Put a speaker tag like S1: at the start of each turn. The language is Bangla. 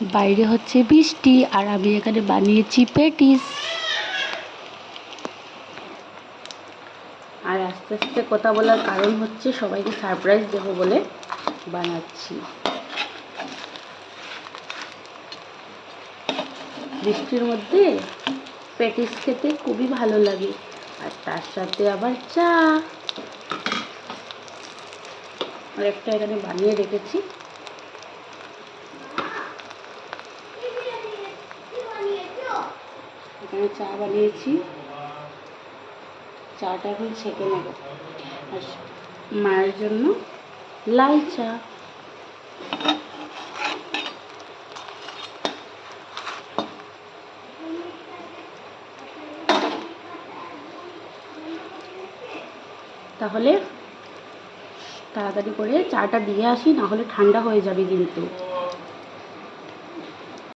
S1: বাইরে হচ্ছে বৃষ্টি আর আমি এখানে বানিয়েছি পেটিস। আর আস্তে আস্তে কথা বলার কারণ হচ্ছে সবাইকে সারপ্রাইজ দেবো বলে বানাচ্ছি। বৃষ্টির মধ্যে প্যাটিস খেতে খুবই ভালো লাগে। আর তার সাথে আবার চা। আর একটা এখানে বানিয়ে রেখেছি। এখানে চা বানিয়েছি। চাটা এখন ছেঁকে নেব। আর মায়ের জন্য লাল চা। তাহলে তাড়াতাড়ি করে চাটা দিয়ে আসি না হলে ঠান্ডা হয়ে যাবে কিন্তু।